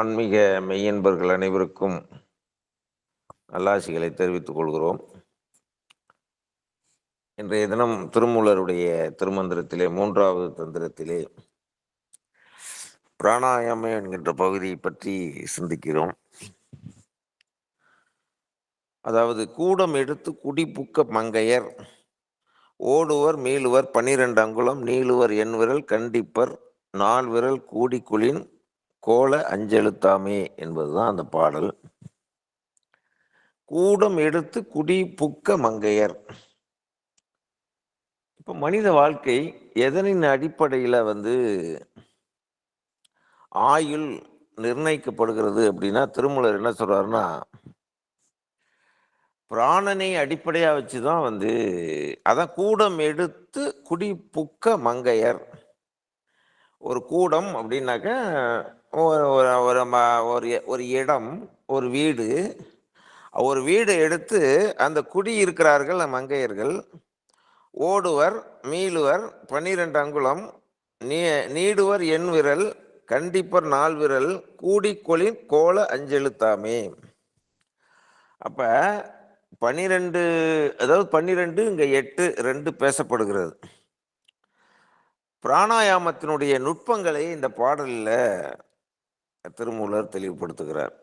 ஆன்மீக மெய்யன்பர்கள் அனைவருக்கும் நல்லாசிகளை தெரிவித்துக் கொள்கிறோம். இன்றைய தினம் திருமூலருடைய திருமந்திரத்திலே மூன்றாவது தந்திரத்திலே பிராணாயாமம் என்கின்ற பகுதியை பற்றி சிந்திக்கிறோம். அதாவது கூடம் எடுத்து குடிபுக்க மங்கையர் ஓடுவர் மீளுவர் பன்னிரண்டு அங்குலம் நீளுவர் என் விரல் கண்டிப்பர் நால் விரல் கூடிக்குளின் கோல அஞ்செழுத்தாமே என்பதுதான் அந்த பாடல். கூடம் எடுத்து குடி புக்க மங்கையர். இப்போ மனித வாழ்க்கை எதனின் அடிப்படையில் வந்து ஆயுள் நிர்ணயிக்கப்படுகிறது அப்படின்னா திருமூலர் என்ன சொல்கிறாருன்னா பிராணனை அடிப்படையாக வச்சு தான் வந்து அதான் கூடம் எடுத்து குடி புக்க மங்கையர். ஒரு கூடம் அப்படின்னாக்க ஒரு ஒரு ஒரு ம- ஒரு இடம் ஒரு வீடு. ஒரு வீடு எடுத்து அந்த குடி இருக்கிறார்கள் மங்கையர்கள் ஓடுவர் மீளுவர் பன்னிரெண்டு அங்குலம் நீ நீடுவர் என் விரல் கண்டிப்பர் நால் விரல் கூடிக்கொளின் கோல அஞ்செழுத்தாமே. அப்போ பன்னிரெண்டு அதாவது பன்னிரெண்டு இங்கே எட்டு ரெண்டு பேசப்படுகிறது. பிராணாயாமத்தினுடைய நுட்பங்களை இந்த பாடலில் திருமூலர் தெளிவுபடுத்துகிறார்.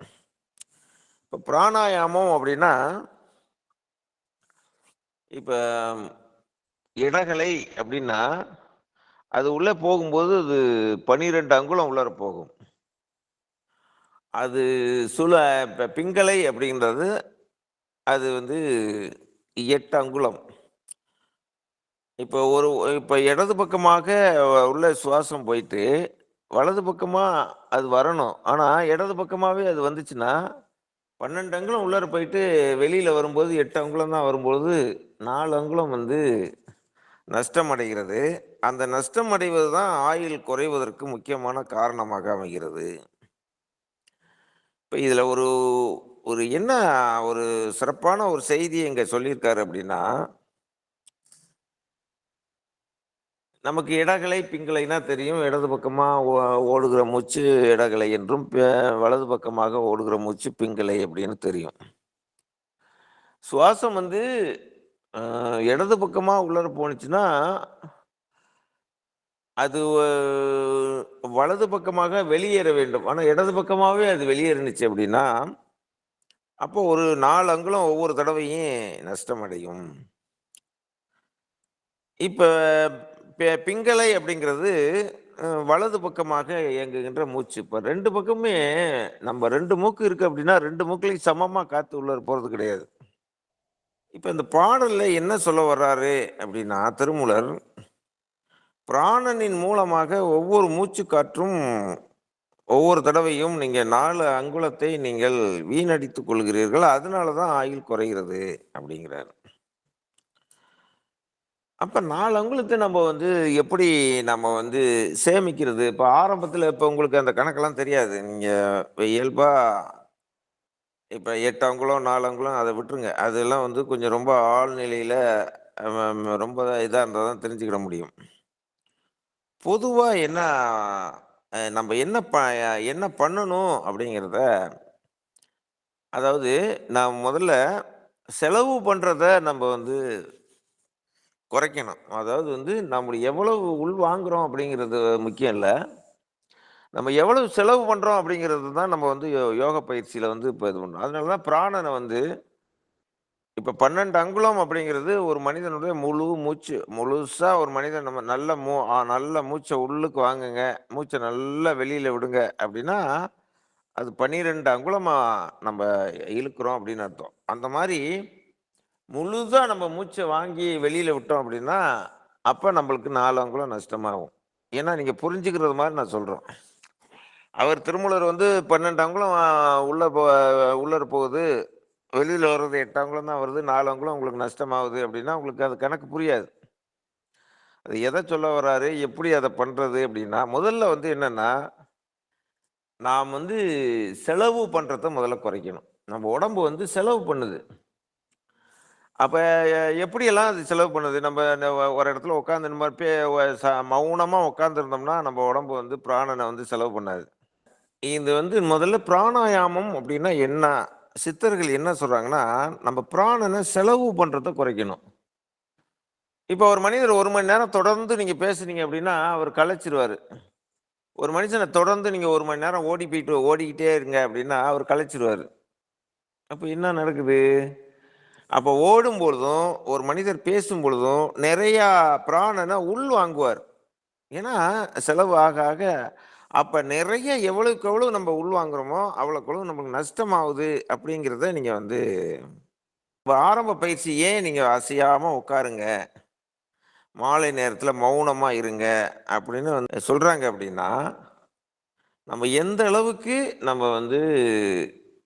இப்போ பிராணாயாமம் அப்படின்னா இப்போ இடகலை அப்படின்னா அது உள்ளே போகும்போது அது பன்னிரெண்டு அங்குலம் உள்ளார போகும். அது சுல இப்போ பிங்களை அப்படின்றது அது வந்து எட்டு அங்குலம். இப்போ ஒரு இப்போ இடது பக்கமாக உள்ள சுவாசம் போயிட்டு வலது பக்கமாக அது வரணும். ஆனால் இடது பக்கமாகவே அது வந்துச்சுன்னா பன்னெண்டு அங்குலம் உள்ளார போயிட்டு வெளியில் வரும்போது எட்டு அங்குலம் தான் வரும்பொழுது நாலு அங்குலம் வந்து நஷ்டம் அடைகிறது. அந்த நஷ்டம் அடைவது தான் ஆயுள் குறைவதற்கு முக்கியமான காரணமாக அமைகிறது. இப்போ இதில் ஒரு ஒரு என்ன ஒரு சிறப்பான ஒரு செய்தி இங்கே சொல்லியிருக்காரு அப்படின்னா நமக்கு இடகலை பிங்களைனா தெரியும். இடது பக்கமாக ஓடுகிற மூச்சு இடகலை என்றும் வலது பக்கமாக ஓடுகிற மூச்சு பிங்கலை அப்படின்னு தெரியும். சுவாசம் வந்து இடது பக்கமாக உள்ளர போணுச்சுன்னா அது வலது பக்கமாக வெளியேற வேண்டும். ஆனால் இடது பக்கமாகவே அது வெளியேறினுச்சு அப்படின்னா அப்போ ஒரு நாலு அங்குலம் ஒவ்வொரு தடவையும் நஷ்டம் அடையும் இப்போ பிங்களை அப்படிங்கிறது வலது பக்கமாக இயங்குகின்ற மூச்சு. இப்போ ரெண்டு பக்கமே நம்ம ரெண்டு மூக்கு இருக்கு அப்படின்னா ரெண்டு மூக்குலையும் சமமாக காற்று உள்ள போகிறது கிடையாது. இப்போ இந்த பாடலில் என்ன சொல்ல வர்றாரு அப்படின்னா திருமூலர் பிராணனின் மூலமாக ஒவ்வொரு மூச்சு காற்றும் ஒவ்வொரு தடவையும் நீங்கள் நாலு அங்குலத்தை நீங்கள் வீணடித்துக் கொள்கிறீர்கள். அதனால தான் ஆயுள் குறைகிறது அப்படிங்கிறார். அப்போ நாலு அங்குலத்தை நம்ம வந்து எப்படி நம்ம வந்து சேமிக்கிறது? இப்போ ஆரம்பத்தில் இப்போ உங்களுக்கு அந்த கணக்கெல்லாம் தெரியாது. நீங்கள் இயல்பாக இப்போ எட்டு அங்குலம் நாலு அங்குலம் அதை விட்டுருங்க. அதெல்லாம் வந்து கொஞ்சம் ரொம்ப ஆழ்நிலையில் ரொம்ப இதாக இருந்தால் தான் தெரிஞ்சுக்கிட முடியும். பொதுவாக என்ன நம்ம என்ன ப என்ன பண்ணணும் அப்படிங்கிறத அதாவது நான் முதல்ல செலவு பண்ணுறத நம்ம வந்து குறைக்கணும். அதாவது வந்து நம்ம எவ்வளவு உள் வாங்குறோம் அப்படிங்கிறது முக்கியம் இல்லை. நம்ம எவ்வளவு செலவு பண்ணுறோம் அப்படிங்கிறது தான் நம்ம வந்து யோக பயிற்சியில் வந்து இப்போ இது பண்ணணும் அதனால தான் பிராணனை வந்து இப்போ பன்னெண்டு அங்குலம் அப்படிங்கிறது ஒரு மனிதனுடைய முழு மூச்சு. முழுசாக ஒரு மனிதன் நம்ம நல்ல மூ நல்ல மூச்சை உள்ளுக்கு வாங்குங்க. மூச்சை நல்லா வெளியில் விடுங்க அப்படின்னா அது பன்னிரெண்டு அங்குலமாக நம்ம இழுக்கிறோம் அப்படின்னு அர்த்தம். அந்த மாதிரி முழுதாக நம்ம மூச்சை வாங்கி வெளியில் விட்டோம் அப்படின்னா அப்போ நம்மளுக்கு நாலு அங்குலம் நஷ்டமாகும். ஏன்னா நீங்கள் புரிஞ்சுக்கிறது மாதிரி நான் சொல்கிறோம் அவர் திருமூலர் வந்து பன்னெண்டு அங்குலம் உள்ள போ உள்ளர போகுது. வெளியில் வர்றது எட்டு அங்குலம் தான் வருது. நாலு அங்குலம் உங்களுக்கு நஷ்டமாகுது அப்படின்னா உங்களுக்கு அது கணக்கு புரியாது. அது எதை சொல்ல வர்றாரு எப்படி அதை பண்ணுறது அப்படின்னா முதல்ல வந்து என்னன்னா நாம் வந்து செலவு பண்ணுறத முதல்ல குறைக்கணும். நம்ம உடம்பு வந்து செலவு பண்ணுது. அப்போ எப்படியெல்லாம் அது செலவு பண்ணுது நம்ம ஒரு இடத்துல உட்காந்து இந்த மாதிரி பே- ச- உட்காந்துருந்தோம்னா நம்ம உடம்பு வந்து பிராணனை வந்து செலவு பண்ணாது இது வந்து முதல்ல பிராணாயாமம் அப்படின்னா என்ன? சித்தர்கள் என்ன சொல்கிறாங்கன்னா நம்ம பிராணனை செலவு பண்ணுறத குறைக்கணும். இப்போ ஒரு மனிதர் ஒரு மணி நேரம் தொடர்ந்து நீங்கள் பேசுனீங்க அப்படின்னா, அவர் களைச்சிருவாரு. ஒரு மனுஷனை தொடர்ந்து நீங்கள் ஒரு மணி நேரம் ஓடி போயிட்டு ஓடிக்கிட்டே இருங்க அப்படின்னா, அவர் களைச்சிருவாரு. அப்போ என்ன நடக்குது? அப்போ ஓடும் பொழுதும் ஒரு மனிதர் பேசும் பொழுதும் நிறையா பிராணனால் உள் வாங்குவார் ஏன்னா, செலவு ஆக ஆக அப்போ நிறைய எவ்வளவுக்கு எவ்வளவு நம்ம உள்வாங்குறோமோ, அவ்வளோக்கு அவ்வளவு நமக்கு நஷ்டமாவுது அப்படிங்கிறத நீங்கள் வந்து ஆரம்ப பயிற்சி ஏன் நீங்கள் அசையாமல் உட்காருங்க. மாலை நேரத்தில் மௌனமாக இருங்க அப்படின்னு வந்து சொல்கிறாங்க அப்படின்னா, நம்ம எந்த அளவுக்கு நம்ம வந்து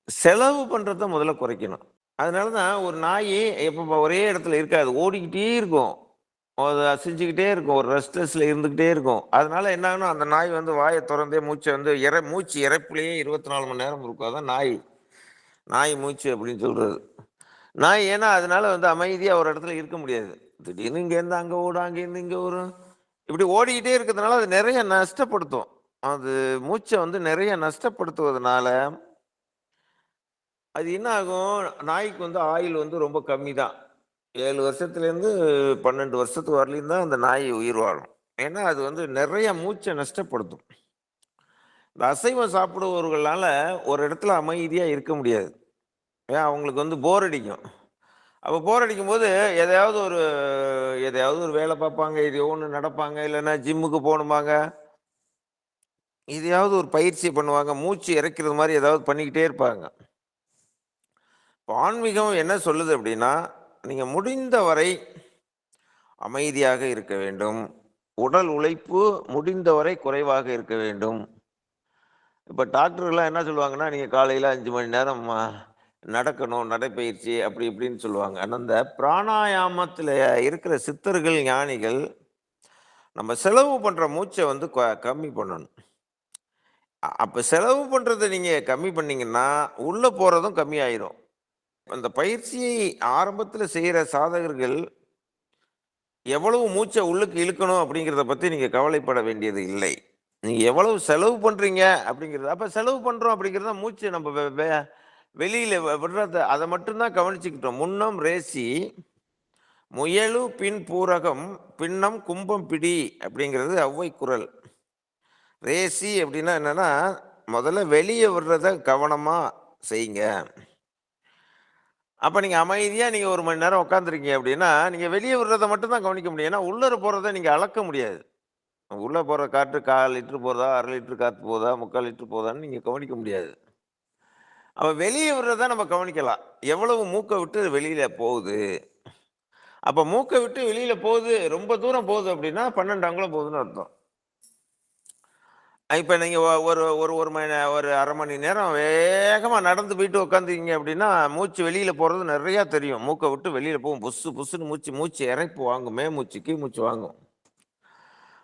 செலவு பண்ணுறத முதல்ல குறைக்கணும். அதனால தான் ஒரு நாய் எப்போ ஒரே இடத்துல இருக்காது. ஓடிக்கிட்டே இருக்கும். அது அசைஞ்சுக்கிட்டே இருக்கும். ஒரு ரெஸ்ட்லெஸ்ல இருந்துக்கிட்டே இருக்கும். அதனால என்ன அந்த நாய் வந்து வாயை திறந்தே மூச்சை வந்து இற மூச்சு இறப்பிலையே இருபத்தி நாலு மணி நேரம் இருக்கும். அதான் நாய். நாய் மூச்சு அப்படின்னு சொல்றது. நாய் ஏன்னா அதனால வந்து அமைதியாக ஒரு இடத்துல இருக்க முடியாது. திடீர்னு இங்கேருந்து அங்கே ஓடும், அங்கேருந்து இங்கே வரும். இப்படி ஓடிக்கிட்டே இருக்கிறதுனால அது நிறைய நஷ்டப்படுத்தும். அது மூச்சை வந்து நிறைய நஷ்டப்படுத்துவதனால அது என்ன ஆகும்? நாய்க்கு வந்து ஆயுள் வந்து ரொம்ப கம்மி தான். ஏழு வருஷத்துலேருந்து பன்னெண்டு வருஷத்துக்கு வரலையும் தான் அந்த நாய் உயிர் வாழும். ஏன்னா, அது வந்து நிறைய மூச்சை நஷ்டப்படுத்தும். இந்த அசைவம் சாப்பிடுபவர்களால ஒரு இடத்துல அமைதியாக இருக்க முடியாது. ஏன் அவங்களுக்கு வந்து போர் அடிக்கும். அப்போ போர் அடிக்கும்போது எதையாவது ஒரு எதையாவது ஒரு வேலை பார்ப்பாங்க. எதையோ ஒன்று நடப்பாங்க. இல்லைன்னா ஜிம்முக்கு போகணுமாங்க எதையாவது ஒரு பயிற்சி பண்ணுவாங்க. மூச்சு இறக்கிறது மாதிரி ஏதாவது பண்ணிக்கிட்டே இருப்பாங்க. ஆன்மீகம் என்ன சொல்லுது அப்படின்னா, நீங்கள் முடிந்த வரை அமைதியாக இருக்க வேண்டும். உடல் உழைப்பு முடிந்தவரை குறைவாக இருக்க வேண்டும். இப்போ டாக்டர்லாம் என்ன சொல்லுவாங்கன்னா, நீங்கள் காலையில் அஞ்சு மணி நேரம் நடக்கணும், நடைப்பயிற்சி அப்படி இப்படின்னு சொல்லுவாங்க. ஆனால் அந்த பிராணாயாமத்தில் இருக்கிற சித்தர்கள், ஞானிகள் நம்ம செலவு பண்ணுற மூச்சை வந்து க கம்மி பண்ணணும். அப்போ செலவு பண்ணுறதை நீங்கள் கம்மி பண்ணிங்கன்னா உள்ளே போகிறதும் கம்மியாயிரும். அந்த பயிற்சியை ஆரம்பத்தில் செய்கிற சாதகர்கள் எவ்வளவு மூச்சை உள்ளுக்கு இழுக்கணும் அப்படிங்கிறத பற்றி நீங்கள் கவலைப்பட வேண்டியது இல்லை. நீங்கள் எவ்வளவு செலவு பண்ணுறீங்க அப்படிங்கிறது அப்போ செலவு பண்ணுறோம் அப்படிங்கிறத மூச்சு நம்ம வெளியில் விடுறத அதை மட்டும்தான் கவனிச்சுக்கிட்டோம். முன்னம் ரேசி, முயலு பின் பூரகம், பின்னம் கும்பம் பிடி அப்படிங்கிறது ஔவை குரல் ரேசி அப்படின்னா என்னென்னா முதல்ல வெளியே விடுறத கவனமாக செய்யுங்க. அப்போ நீங்கள் அமைதியாக நீங்கள் ஒரு மணி நேரம் உட்காந்துருக்கீங்க அப்படின்னா, நீங்கள் வெளியே விடுறத மட்டும் தான் கவனிக்க முடியும். ஏன்னா, உள்ளே போகிறத நீங்கள் அளக்க முடியாது. உள்ளே போகிற காற்று 1/4 லிட்டர் போதா, 1/2 லிட்டர் போதா, 3/4 போதான்னு நீங்கள் கவனிக்க முடியாது. அப்போ வெளியே விடுறத நம்ம கவனிக்கலாம். எவ்வளவு மூக்கை விட்டு வெளியில் போகுது. அப்போ மூக்கை விட்டு வெளியில் போகுது, ரொம்ப தூரம் போகுது அப்படின்னா 12 அங்குலம் போகுதுன்னு அர்த்தம். இப்போ நீங்கள் ஒ ஒரு ஒரு மணி ஒரு அரை மணி நேரம் வேகமாக நடந்து போயிட்டு உட்காந்துக்கிங்க அப்படின்னா, மூச்சு வெளியில் போகிறது நிறையா தெரியும். மூக்கை விட்டு வெளியில் போகும். புஸ்ஸு புஸ்ஸுன்னு மூச்சு மூச்சு இறைப்பு வாங்கும். மே மேமூச்சு, கீமூச்சு வாங்கும்.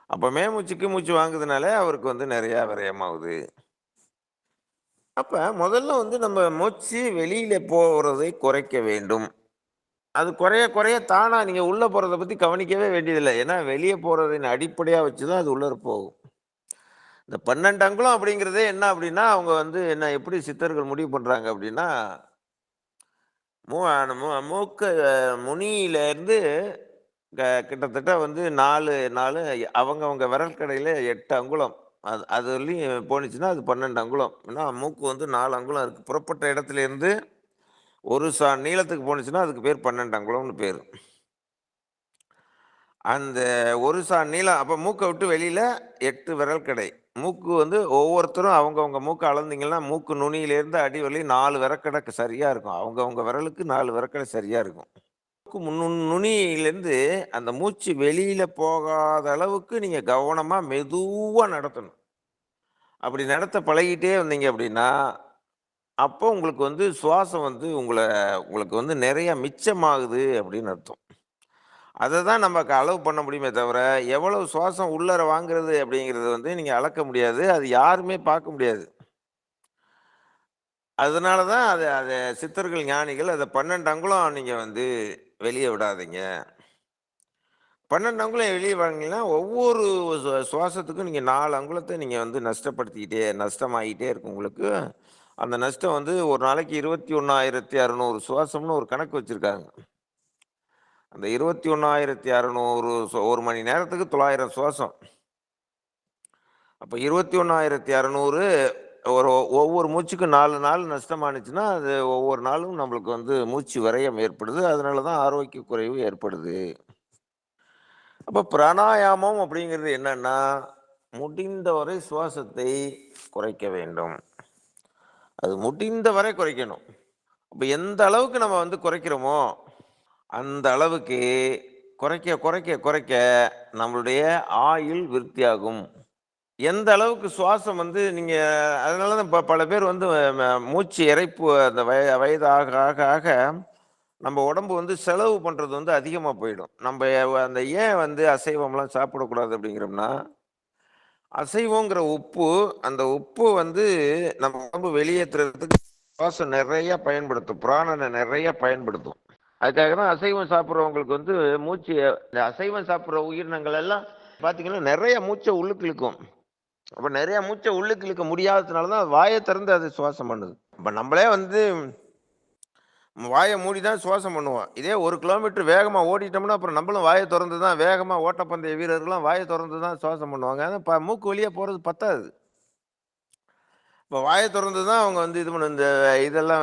அப்போ மே மேமூச்சு, கீமூச்சு வாங்குதுனாலே அவருக்கு வந்து நிறையா விரயமாகுது. அப்போ முதல்ல வந்து நம்ம மூச்சு வெளியில் போகிறதை குறைக்க வேண்டும். அது குறைய குறைய தானாக நீங்கள் உள்ளே போகிறத பற்றி கவனிக்கவே வேண்டியதில்லை ஏன்னா, வெளியே போகிறதின் அடிப்படையாக வச்சு தான் அது உள்ளார போகும். இந்த 12 அங்குலம் அப்படிங்கிறதே என்ன அப்படின்னா, அவங்க வந்து என்ன எப்படி சித்தர்கள் முடிவு பண்ணுறாங்க அப்படின்னா மூ மூக்க முனியிலேருந்து க கிட்டத்தட்ட வந்து 4 4 அவங்கவங்க விரல் கடையில் எட்டு அங்குலம். அது அது போணுச்சுன்னா, அது 12 அங்குலம். ஏன்னா, மூக்கு வந்து நாலு அங்குலம் இருக்குது புறப்பட்ட இடத்துலேருந்து ஒரு சா நீளத்துக்கு போணுச்சுன்னா, அதுக்கு பேர் 12 அங்குலம்னு பேர் அந்த ஒரு சா நீளம் அப்போ மூக்கை விட்டு வெளியில் எட்டு விரல் கடை. மூக்கு வந்து ஒவ்வொருத்தரும் அவங்கவங்க மூக்கு அளந்தீங்கன்னா, மூக்கு நுனியிலேருந்து அடி வரலையும் 4 விரற்கடை சரியா இருக்கும். அவங்கவங்க விரலுக்கு 4 விரற்கடை சரியா இருக்கும். மூக்கு நுண் நுனியிலேருந்து அந்த மூச்சு வெளியில போகாத அளவுக்கு நீங்க கவனமா மெதுவா நடத்தணும். அப்படி நடத்த பழகிட்டே வந்தீங்க அப்படின்னா, அப்போ உங்களுக்கு வந்து சுவாசம் வந்து உங்கள உங்களுக்கு வந்து நிறையா மிச்சமாகுது அப்படின்னு அர்த்தம். அதை தான் நமக்கு அளவு பண்ண முடியுமே தவிர, எவ்வளவு சுவாசம் உள்ளார வாங்குறது அப்படிங்கிறது வந்து நீங்கள் அளக்க முடியாது. அது யாருமே பார்க்க முடியாது. அதனால தான் அதை அதை சித்தர்கள், ஞானிகள் அதை பன்னெண்டு அங்குலம் நீங்கள் வந்து வெளியே விடாதீங்க. 12 அங்குலம் வெளியே வாங்கினீங்கன்னா, ஒவ்வொரு சுவாசத்துக்கும் நீங்கள் நாலு அங்குலத்தை நீங்கள் வந்து நஷ்டப்படுத்திக்கிட்டே நஷ்டமாகிட்டே இருக்கும் உங்களுக்கு. அந்த நஷ்டம் வந்து ஒரு நாளைக்கு 21,600 சுவாசம்னு ஒரு கணக்கு வச்சுருக்காங்க அந்த 21,600 சு ஒரு மணி நேரத்துக்கு 900 சுவாசம். அப்போ இருபத்தி ஒன்றாயிரத்தி அறநூறு ஒரு ஒவ்வொரு மூச்சுக்கும் நாலு நாள் நஷ்டமானுச்சுன்னா, அது ஒவ்வொரு நாளும் நம்மளுக்கு வந்து மூச்சு விரயம் ஏற்படுது. அதனால தான் ஆரோக்கிய குறைவு ஏற்படுது. அப்போ பிராணாயாமம் அப்படிங்கிறது என்னன்னா, முடிந்தவரை சுவாசத்தை குறைக்க வேண்டும். அது முடிந்தவரை குறைக்கணும். அப்போ எந்த அளவுக்கு நம்ம வந்து குறைக்கிறோமோ, அந்த அளவுக்கு குறைக்க, குறைக்க, குறைக்க நம்மளுடைய ஆயுள் விருத்தியாகும். எந்த அளவுக்கு சுவாசம் வந்து நீங்கள் அதனால தான் ப பல பேர் வந்து மூச்சு இறைப்பு அந்த வய வயது ஆக, ஆக, ஆக நம்ம உடம்பு வந்து செலவு பண்ணுறது வந்து அதிகமாக போயிடும். நம்ம அந்த ஏன் வந்து அசைவம்லாம் சாப்பிடக்கூடாது அப்படிங்கிறோம்னா, அசைவங்கிற உப்பு, அந்த உப்பு வந்து நம்ம உடம்பு வெளியேற்றுறதுக்கு சுவாசம் நிறைய பயன்படுத்தும். பிராணன நிறைய பயன்படுத்தும். அதுக்காக தான் அசைவம் சாப்பிட்றவங்களுக்கு வந்து மூச்சு இந்த அசைவம் சாப்பிட்ற உயிரினங்கள் எல்லாம் பார்த்தீங்கன்னா, நிறைய மூச்சை உள்ளுக்கு இழுக்கும். அப்போ நிறைய மூச்சை உள்ளுக்கு இழுக்க முடியாததுனால தான் வாயை திறந்து அது சுவாசம் பண்ணுது. இப்போ நம்மளே வந்து வாயை மூடி தான் சுவாசம் பண்ணுவோம். இதே ஒரு கிலோமீட்டர் வேகமாக ஓடிட்டோம்னா, அப்புறம் நம்மளும் வாயை திறந்து தான் வேகமாக ஓட்டப்பந்தய வீரர்கள்லாம் வாயை திறந்து தான் சுவாசம் பண்ணுவாங்க. ஆனா ப மூக்கு வழியா போகிறது பத்தாது. இப்போ வாயை திறந்து தான் அவங்க வந்து இது பண்ண இந்த இதெல்லாம்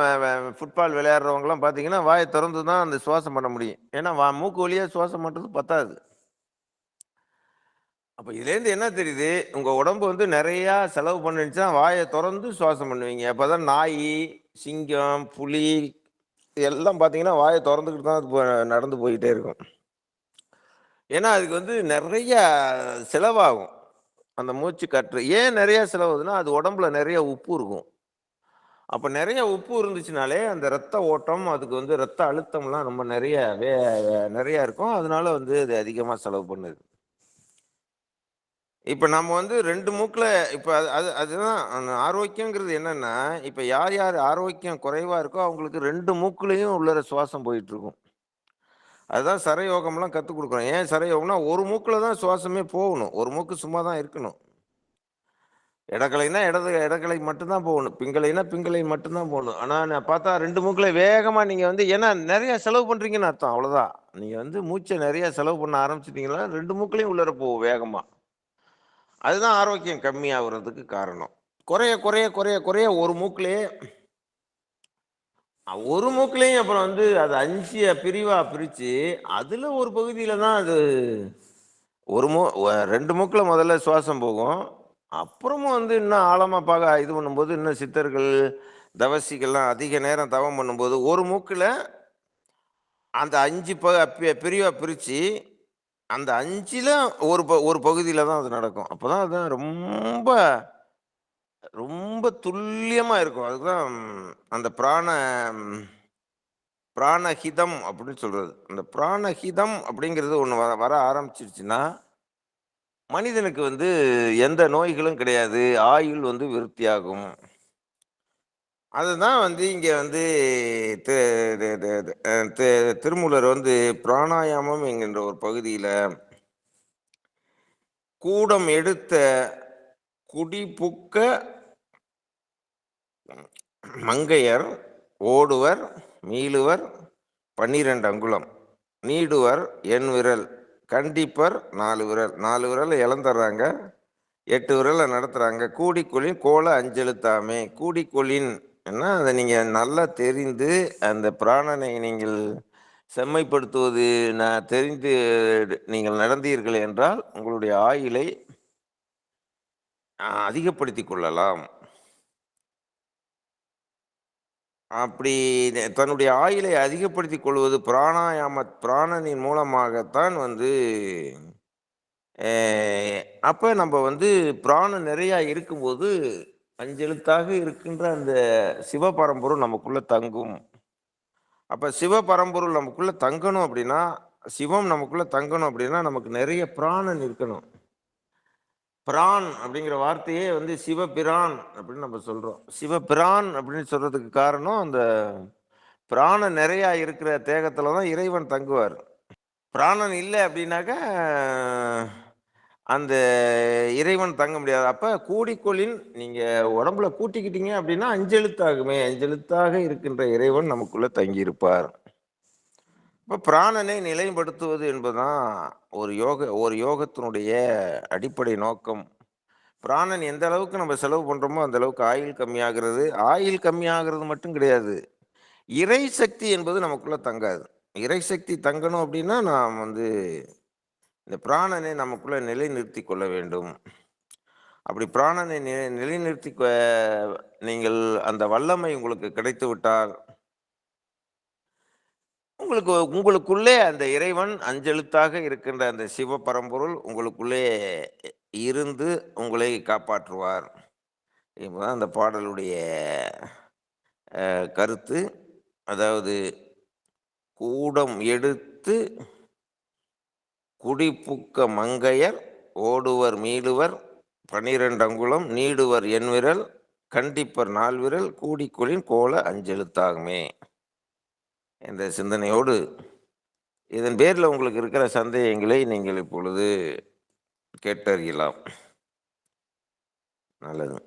ஃபுட்பால் விளையாடுறவங்கலாம் பார்த்தீங்கன்னா, வாயை திறந்து தான் அந்த சுவாசம் பண்ண முடியும். ஏன்னா வா மூக்கு வழியாக சுவாசம் பண்ணுறது பத்தாது. அப்போ இதுலேருந்து என்ன தெரியுது, உங்கள் உடம்பு வந்து நிறையா செலவு பண்ணுச்சுன்னா, வாயை திறந்து சுவாசம் பண்ணுவீங்க. அப்பதான் நாய் சிங்கம், புலி எல்லாம் பார்த்தீங்கன்னா, வாயை திறந்துக்கிட்டு தான் அது நடந்து போயிட்டே இருக்கும். ஏன்னா, அதுக்கு வந்து நிறையா செலவாகும். அந்த மூச்சு காற்று. ஏன் நிறைய செலவுதுன்னா அது உடம்புல நிறைய உப்பு இருக்கும். அப்போ நிறைய உப்பு இருந்துச்சுனாலே, அந்த ரத்த ஓட்டம், அதுக்கு வந்து ரத்த அழுத்தம்லாம் ரொம்ப நிறைய நிறையா இருக்கும். அதனால வந்து அது அதிகமாக செலவு பண்ணுது. இப்போ நம்ம வந்து ரெண்டு மூக்கில் இப்போ அது அது அதுதான் அந்த ஆரோக்கியங்கிறது என்னன்னா, இப்போ யார் யார் ஆரோக்கியம் குறைவாக இருக்கோ, அவங்களுக்கு ரெண்டு மூக்குலேயும் உள்ளார சுவாசம் போயிட்டுருக்கும். அதுதான் சரயோகம்லாம் கற்றுக் கொடுக்குறோம் ஏன் சரயோகம்னா, ஒரு மூக்கில் தான் சுவாசமே போகணும். ஒரு மூக்கு சும்மா தான் இருக்கணும். இடகலைன்னா இடது இடக்கலை மட்டும் தான் போகணும். பிங்கலைனா பிங்கலை மட்டும்தான் போகணும். ஆனால் நான் பார்த்தா ரெண்டு மூக்கில் வேகமாக நீங்கள் வந்து ஏன்னா நிறையா செலவு பண்ணுறீங்கன்னு அர்த்தம். அவ்வளோதான். நீங்கள் வந்து மூச்சை நிறையா செலவு பண்ண ஆரம்பிச்சிட்டிங்கன்னா ரெண்டு மூக்கிலையும் உள்ளார போகும் வேகமாக அதுதான் ஆரோக்கியம் கம்மியாகிறதுக்கு காரணம். குறைய, குறைய, குறைய, குறைய ஒரு மூக்கிலேயே ஒரு மூக்குலயும் அப்புறம் வந்து அது அஞ்சு பிரிவா பிரிச்சு, அதுல ஒரு பகுதியில தான் அது ஒரு மூ ரெண்டு மூக்கில் முதல்ல சுவாசம் போகும். அப்புறமும் வந்து இன்னும் ஆழமாக பார்க்க இது பண்ணும்போது, இன்னும் சித்தர்கள், தவசிகள்லாம் அதிக நேரம் தவம் பண்ணும்போது, ஒரு மூக்கில் அந்த அஞ்சு ப பிரிவாக பிரித்து அந்த அஞ்சில் ஒரு ப ஒரு பகுதியில் தான் அது நடக்கும். அப்போ தான் அதுதான் ரொம்ப ரொம்ப துல்லியமா இருக்கும். அதுதான் அந்த பிராண பிராணஹிதம் அப்படின்னு சொல்றது. அந்த பிராணஹிதம் அப்படிங்கிறது ஒன்று வர வர ஆரம்பிச்சிருச்சுன்னா, மனிதனுக்கு வந்து எந்த நோய்களும் கிடையாது. ஆயுள் வந்து விருத்தியாகும். அதுதான் வந்து இங்கே வந்து திருமூலர் வந்து பிராணாயாமம் என்கின்ற ஒரு பகுதியில் கூடம் எடுத்த குடிபுக்க மங்கையர் ஓடுவர், மீளுவர் 12 அங்குலம். நீடுவர் எண் விரல். கண்டிப்பர் நாலு விரல். 4 விரல இழந்துர்றாங்க. 8 விரல நடத்துறாங்க. கூடிக்கொளின் கோல அஞ்செழுத்தாமே. கூடிக்கொளின் ன்னா அதை நீங்கள் நல்லா தெரிந்து, அந்த பிராணனை நீங்கள் செம்மைப்படுத்துவது நான் தெரிந்து நீங்கள் நடந்தீர்கள் என்றால், உங்களுடைய ஆயுளை அதிகப்படுத்தி அதிகப்படுத்திக் கொள்ளலாம். அப்படி தன்னுடைய ஆயுளை அதிகப்படுத்திக் கொள்வது பிராணாயாம பிராணனின் மூலமாகத்தான் வந்து அப்போ அப்ப வந்து பிராணம் நிறையா இருக்கும்போது, அஞ்செழுத்தாக இருக்கின்ற அந்த சிவபரம்பொருள் நமக்குள்ள தங்கும். அப்ப சிவபரம்பொருள் நமக்குள்ள தங்கணும் அப்படின்னா, சிவம் நமக்குள்ள தங்கணும் அப்படின்னா, நமக்கு நிறைய பிராணன் இருக்கணும். பிரான் அப்படிங்கிற வார்த்தையே வந்து சிவபிரான் அப்படின்னு நம்ம சொல்றோம். சிவபிரான் அப்படின்னு சொல்றதுக்கு காரணம், அந்த பிராணம் நிறையா இருக்கிற தேகத்துல தான் இறைவன் தங்குவார். பிராணன் இல்லை அப்படின்னாக்கா, அந்த இறைவன் தங்க முடியாது. அப்போ கூடிக்கொள்ளின் நீங்கள் உடம்புல கூட்டிக்கிட்டீங்க அப்படின்னா, அஞ்செழுத்தாகுமே அஞ்செழுத்தாக இருக்கின்ற இறைவன் நமக்குள்ளே தங்கியிருப்பார். இப்போ பிராணனை நிலைப்படுத்துவது என்பதுதான் ஒரு யோக ஒரு யோகத்தினுடைய அடிப்படை நோக்கம். பிராணன் எந்த அளவுக்கு நம்ம செலவு பண்ணுறோமோ அந்த அளவுக்கு ஆயுள் கம்மியாகிறது. ஆயுள் கம்மியாகிறது மட்டும் கிடையாது. இறை சக்தி என்பது நமக்குள்ளே தங்காது. இறை சக்தி தங்கணும் அப்படின்னா, நாம் வந்து இந்த பிராணனை நமக்குள்ளே நிலைநிறுத்தி கொள்ள வேண்டும். அப்படி பிராணனை நிலை நிலைநிறுத்தி கொ நீங்கள் அந்த வல்லமை உங்களுக்கு கிடைத்து விட்டால் உங்களுக்கு உங்களுக்குள்ளே அந்த இறைவன் அஞ்செழுத்தாக இருக்கின்ற அந்த சிவ பரம்பொருள் உங்களுக்குள்ளே இருந்து உங்களை காப்பாற்றுவார். இப்போதான் அந்த பாடலுடைய கருத்து. அதாவது கூடம் எடுத்து குடிப்புக்க மங்கையர் ஓடுவர் மீளுவர் 12 அங்குலம் நீடுவர் எண்விரல் கண்டிப்பர் நால்விரல் கூடிக்குளின் கோல அஞ்செழுத்தாகுமே. என்ற சிந்தனையோடு இதன் பேரில் உங்களுக்கு இருக்கிற சந்தேகங்களை நீங்கள் இப்பொழுது கேட்டறியலாம். நல்லது.